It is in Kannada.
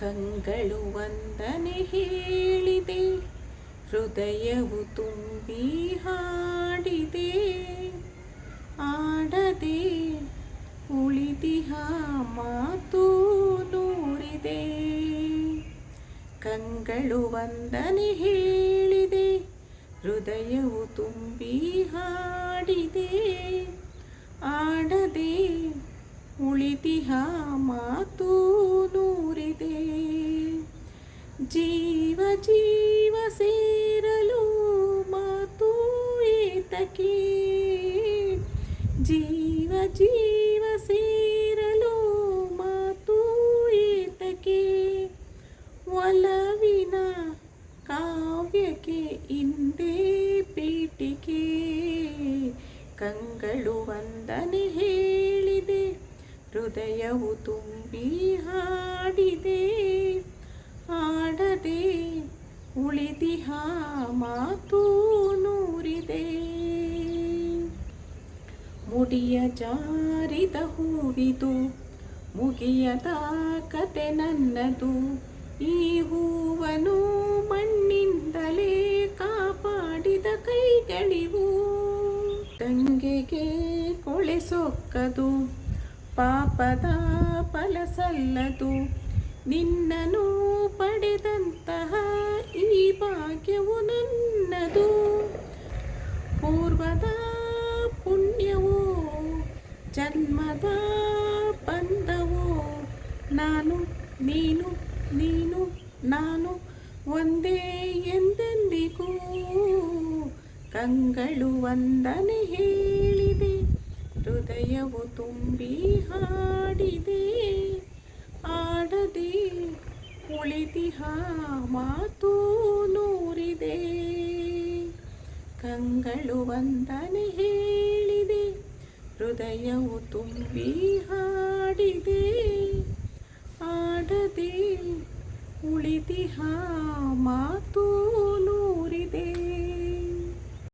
ಕಂಗಳು ವಂದನೆ ಹೇಳಿದೆ. ಹೃದಯವು ತುಂಬಿ ಹಾಡಿದೆ. ಆಡದೆ ಉಳಿದಿಹ ಮಾತು ನೂರಿದೆ ಕಂಗಳು ವಂದನೆ ಹೇಳಿದೆ. ಹೃದಯವು ತುಂಬಿ ಹಾಡಿದೆ. ಆಡದೆ ಉಳಿದಿಹ ಮಾತು ಜೀವ ಜೀವ ಸೇರಲು ಮಾತು ಏತಕಿ? ಜೀವ ಜೀವ ಸೇರಲು ಮಾತು ಏತಕಿ? ಒಲವಿನ ಕಾವ್ಯಕ್ಕೆ ಹಿಂದೆ ಪೀಠಿಕೆ. ಕಂಗಳು ವಂದನೆ ಹೇಳಿದೆ, ಹೃದಯವು ತುಂಬಿ ಹಾಡಿದೆ. ಉಳಿದಿಹ ಮಾತು ನೂರಿದೆ. ಮುಡಿಯ ಜಾರಿದ ಹೂವಿದು ಮುಗಿಯದ ಕತೆ ನನ್ನದು. ಈ ಹೂವನು ಮಣ್ಣಿಂದಲೇ ಕಾಪಾಡಿದ ಕೈಗಳಿವು. ತಂಗೆಗೆ ಕೊಳೆ ಸೊಕ್ಕದು, ಪಾಪದ ಫಲ ಸಲ್ಲದು ನಿನ್ನನು ಪಡೆದಂತಹ ಭಾಗ್ಯವು ನನ್ನದು. ಪೂರ್ವದ ಪುಣ್ಯವು, ಜನ್ಮದ ಬಂಧವು. ನಾನು, ನೀನು ನೀನು, ನಾನು ಒಂದೇ ಎಂದೆಂದಿಗೂ ಕಂಗಳು ವಂದನೆ ಹೇಳಿದೆ. ಹೃದಯವು ತುಂಬಿ ಹಾಡಿದೆ ಆಡದೆ ಉಳಿದಿಹ ಮಾತೂನು ಮಂಗಳು ವಂದನೆ ಹೇಳಿದೆ. ಹೃದಯವು ತುಂಬಿ ಹಾಡಿದೆ. ಆಡದೆ ಉಳಿದಿಹ ಮಾತು